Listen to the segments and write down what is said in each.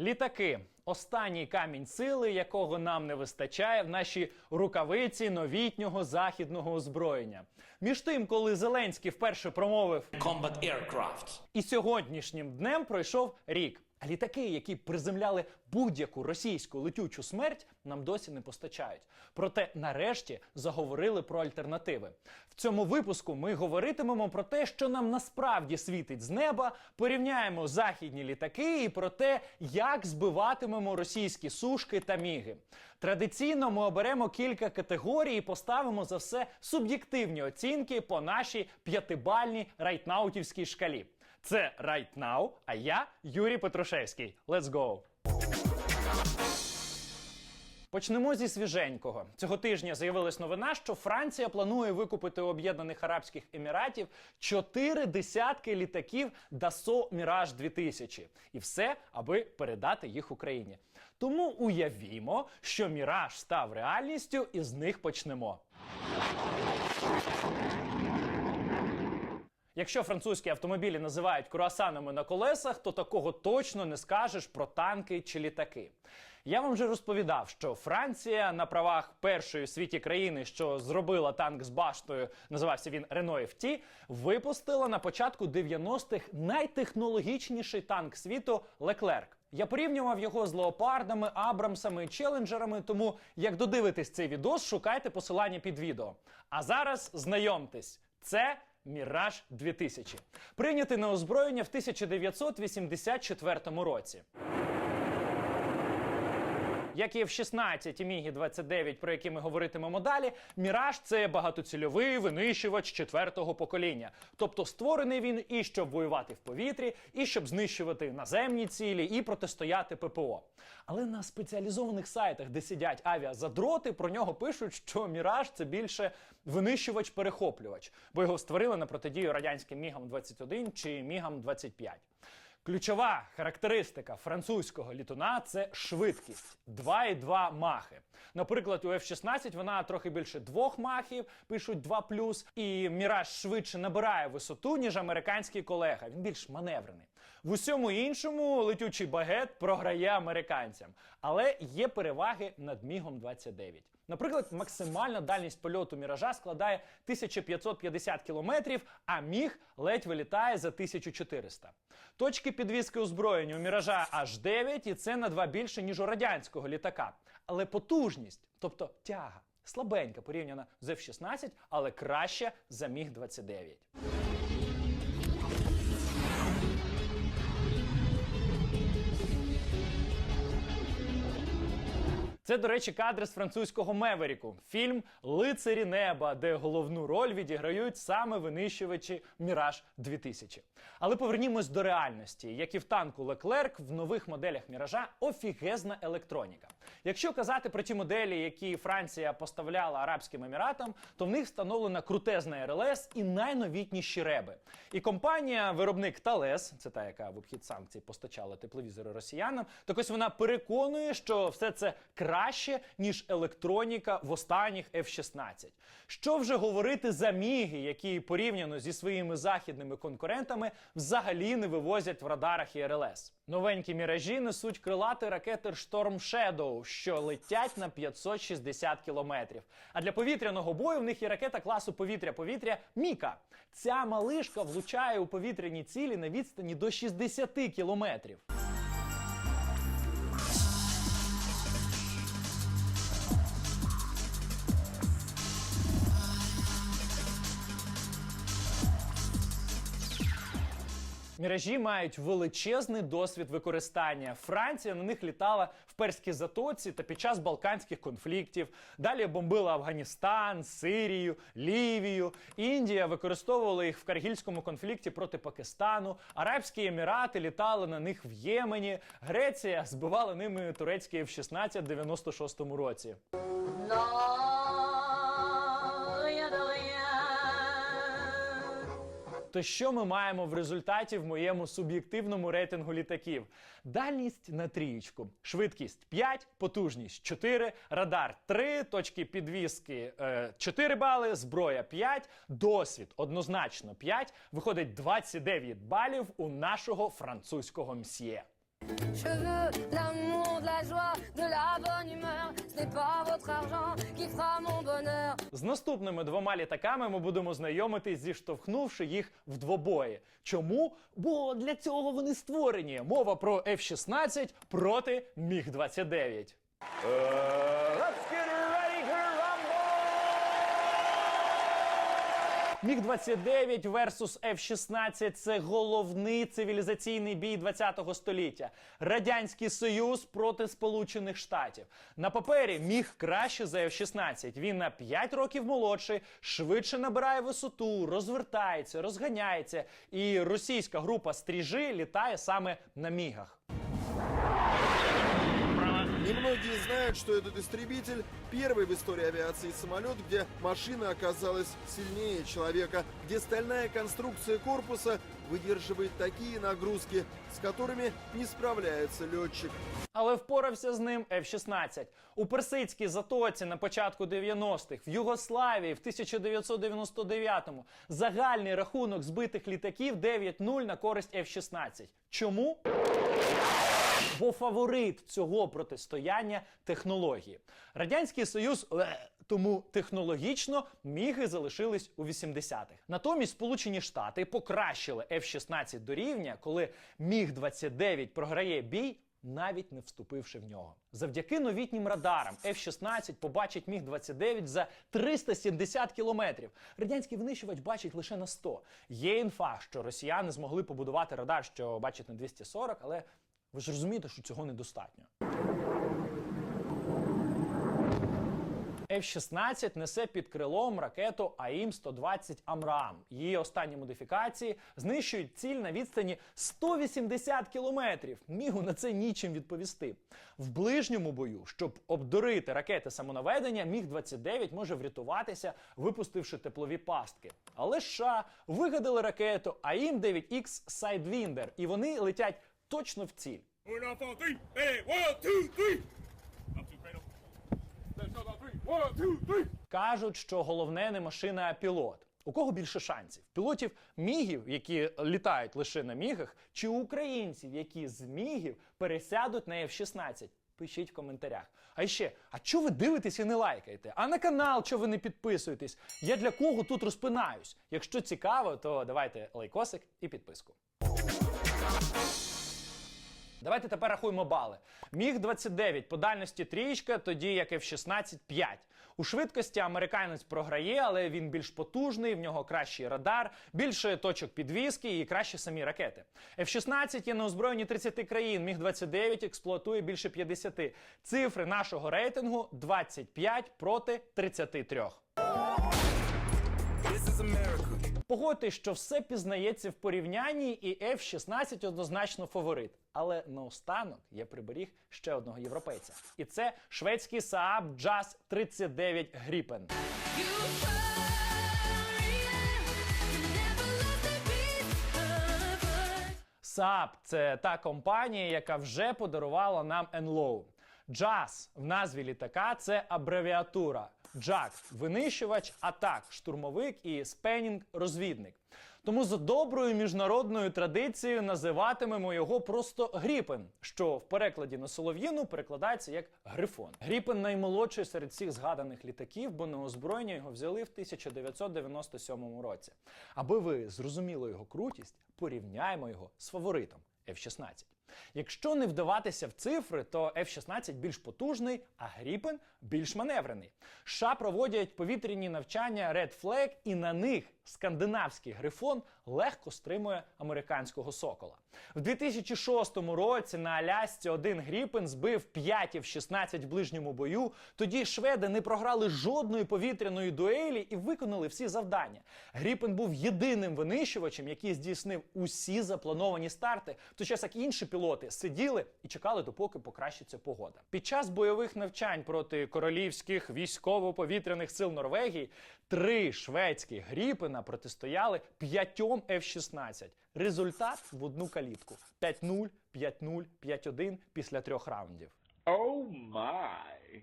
Літаки останній камінь сили, якого нам не вистачає в нашій рукавиці новітнього західного озброєння. Між тим, коли Зеленський вперше промовив combat aircraft. і сьогоднішнім днем пройшов рік. А літаки, які приземляли будь-яку російську летючу смерть, нам досі не постачають. Проте, нарешті, заговорили про альтернативи. В цьому випуску ми говоритимемо про те, що нам насправді світить з неба, порівняємо західні літаки і про те, як збиватимемо російські сушки та міги. Традиційно ми оберемо кілька категорій і поставимо за все суб'єктивні оцінки по нашій п'ятибальній райтнаутівській шкалі. Це Right Now, а я Юрій Петрушевський. Let's go! Почнемо зі свіженького. Цього тижня з'явилась новина, що Франція планує викупити у Об'єднаних Арабських Еміратів чотири десятки літаків Dassault Mirage 2000. І все, аби передати їх Україні. Тому уявімо, що Міраж став реальністю, і з них почнемо. Якщо французькі автомобілі називають круасанами на колесах, то такого точно не скажеш про танки чи літаки. Я вам вже розповідав, що Франція на правах першої в світі країни, що зробила танк з баштою, називався він Renault FT, випустила на початку 90-х найтехнологічніший танк світу Леклерк. Я порівнював його з леопардами, абрамсами і челенджерами. Тому як додивитесь цей відос, шукайте посилання під відео. А зараз знайомтесь, це Міраж 2000, прийнятий на озброєння в 1984 році. Як і в 16 і Мігі 29, про які ми говоритимемо далі, Міраж це багатоцільовий винищувач четвертого покоління. Тобто створений він і щоб воювати в повітрі, і щоб знищувати наземні цілі, і протистояти ППО. Але на спеціалізованих сайтах, де сидять авіазадроти, про нього пишуть, що Міраж це більше винищувач-перехоплювач, бо його створили на протидію радянським Мігам 21 чи Мігам 25. Ключова характеристика французького літуна це швидкість 2,2 махи. Наприклад, у F-16 вона трохи більше двох махів, пишуть 2 і Міраж швидше набирає висоту, ніж американський колега. Він більш маневрений. В усьому іншому летючий багет програє американцям, але є переваги над Мігом 29. Наприклад, максимальна дальність польоту міража складає 1550 кілометрів, а міг ледь вилітає за 1400. Точки підвіски озброєння у міража аж 9, і це на 2 більше, ніж у радянського літака. Але потужність, тобто тяга, слабенька порівняна з F-16, але краще за міг 29. Це, до речі, кадри з французького Меверіку. Фільм Лицарі неба, де головну роль відіграють саме винищувачі Міраж 2000. Але повернімось до реальності. Як і в танку Леклерк, в нових моделях Міража офігезна електроніка. Якщо казати про ті моделі, які Франція поставляла Арабським Еміратам, то в них встановлена крутезна РЛС і найновітніші реби. І компанія, виробник Thales, це та, яка в обхід санкцій постачала тепловізори росіянам, так ось вона переконує, що все це краще, ніж електроніка в останніх F-16. Що вже говорити за міги, які порівняно зі своїми західними конкурентами взагалі не вивозять в радарах і РЛС. Новенькі міражі несуть крилати ракети Storm Shadow, що летять на 560 кілометрів. А для повітряного бою в них є ракета класу повітря-повітря Міка. Ця малишка влучає у повітряні цілі на відстані до 60 кілометрів. Міражі мають величезний досвід використання. Франція на них літала в Перській затоці та під час балканських конфліктів. Далі бомбила Афганістан, Сирію, Лівію. Індія використовувала їх в Каргільському конфлікті проти Пакистану. Арабські Емірати літали на них в Ємені. Греція збивала ними турецький F-16 в 96-му році. То що ми маємо в результаті в моєму суб'єктивному рейтингу літаків? Дальність на трієчку, швидкість 5, потужність 4, радар 3, точки підвіски е, 4 бали, зброя 5, досвід однозначно 5. Виходить 29 балів у нашого французького мсьє. Je l'amour, de la joie, de la bonne humeur pas votre argent qui fera mon bonheur. З наступними двома літаками ми будемо знайомитись, зіштовхнувши їх в двобої. Чому? Бо для цього вони створені. Мова про F-16 проти Міг-29. Let's get ready rumble! Міг-29 versus F-16 – це головний цивілізаційний бій 20-го століття. Радянський Союз проти Сполучених Штатів. На папері Міг краще за F-16. Він на 5 років молодший, швидше набирає висоту, розвертається, розганяється. І російська група стріжи літає саме на мігах. Немногие знают, что этот истребитель первый в истории авиации самолет, где машина оказалась сильнее человека, где стальная конструкция корпуса выдерживает такие нагрузки, с которыми не справляется летчик. Але впорався з ним F-16. У персидській затоці на початку 90-х, в Югославії в 1999-му загальний рахунок збитих літаків 9-0 на користь F-16. Чому? Бо фаворит цього протистояння технології. Радянський Союз е, тому технологічно міги залишились у 80-х. Натомість Сполучені Штати покращили F-16 до рівня, коли Міг-29 програє бій. Навіть не вступивши в нього, завдяки новітнім радарам F-16 побачить міг 29 за 370 кілометрів. Радянський винищувач бачить лише на 100. Є інфа, що росіяни змогли побудувати радар, що бачить на 240, але ви ж розумієте, що цього недостатньо. F-16 несе під крилом ракету АІМ-120 Амрам. Її останні модифікації знищують ціль на відстані 180 кілометрів. Мігу на це нічим відповісти. В ближньому бою, щоб обдурити ракети самонаведення, Міг-29 може врятуватися, випустивши теплові пастки. Але США вигадали ракету АІМ-9X Sidewinder, і вони летять точно в ціль. Кажуть, що головне не машина, а пілот. У кого більше шансів? Пілотів мігів, які літають лише на мігах, чи українців, які з мігів пересядуть на F-16? Пишіть в коментарях. А ще, а чого ви дивитесь і не лайкаєте? А на канал чого ви не підписуєтесь? Я для кого тут розпинаюсь? Якщо цікаво, то давайте лайкосик і підписку. Давайте тепер рахуємо бали. Міг 29 по дальності трієчка, тоді як F-16 5. У швидкості американець програє, але він більш потужний, в нього кращий радар, більше точок підвіски і кращі самі ракети. F-16 є на озброєнні 30 країн, Міг 29 експлуатує більше 50. Цифри нашого рейтингу 25 проти 33. Погодьтесь, що все пізнається в порівнянні, і F-16 однозначно фаворит. Але наостанок я приберіг ще одного європейця. І це шведський Saab JAS 39 Gripen. Saab – це та компанія, яка вже подарувала нам НЛО. JAS в назві літака це абревіатура. JAC – винищувач, атак, штурмовик і спенінг – розвідник. Тому за доброю міжнародною традицією називатимемо його просто Гріпен, що в перекладі на солов'їну перекладається як Грифон. Гріпен наймолодший серед всіх згаданих літаків, бо на озброєння його взяли в 1997 році. Аби ви зрозуміли його крутість, порівняємо його з фаворитом F-16. Якщо не вдаватися в цифри, то F-16 більш потужний, а Гріпен більш маневрений. США проводять повітряні навчання Red Flag, і на них скандинавський грифон легко стримує американського сокола. В 2006 році на Алясці один Гріпен збив 5 F-16 в ближньому бою. Тоді шведи не програли жодної повітряної дуелі і виконали всі завдання. Гріпен був єдиним винищувачем, який здійснив усі заплановані старти, в той час як інші пілоти сиділи і чекали, допоки покращиться погода. Під час бойових навчань проти королівських військово-повітряних сил Норвегії три шведські гріпена протистояли п'ятьом F-16. Результат в одну калітку: 5-0, 5-0, 5-1 після трьох раундів. Oh my.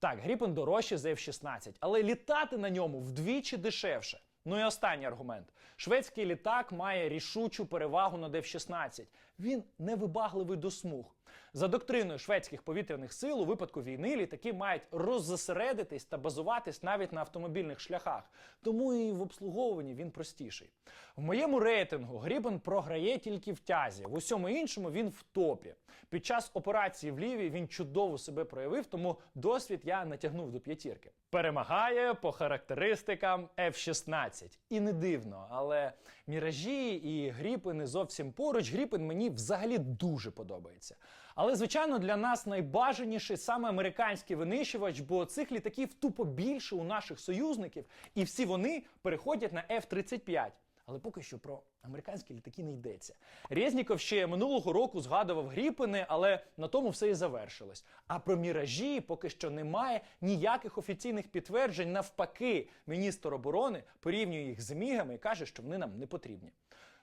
Так, Гріпен дорожче за F-16, але літати на ньому вдвічі дешевше. Ну і останній аргумент: шведський літак має рішучу перевагу над F-16. Він невибагливий до смуг. За доктриною шведських повітряних сил, у випадку війни літаки мають роззосередитись та базуватись навіть на автомобільних шляхах, тому і в обслуговуванні він простіший. В моєму рейтингу Гріпен програє тільки в тязі, в усьому іншому він в топі. Під час операції в Ліві він чудово себе проявив, тому досвід я натягнув до п'ятірки. Перемагає по характеристикам F-16. І не дивно, але міражі і гріпини зовсім поруч. Гріпин мені взагалі дуже подобається. Але, звичайно, для нас найбажаніший саме американський винищувач, бо цих літаків тупо більше у наших союзників, і всі вони переходять на F-35. Але поки що про американські літаки не йдеться. Резніков ще минулого року згадував гріпини, але на тому все і завершилось. А про міражі поки що немає ніяких офіційних підтверджень. Навпаки, міністр оборони порівнює їх з мігами і каже, що вони нам не потрібні.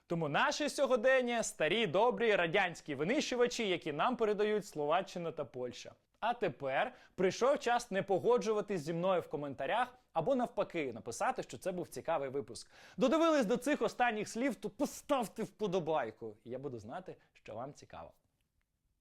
Тому наші сьогодення старі добрі радянські винищувачі, які нам передають Словаччина та Польща. А тепер прийшов час не погоджуватись зі мною в коментарях або навпаки написати, що це був цікавий випуск. Додивились до цих останніх слів, то поставте вподобайку, і я буду знати, що вам цікаво.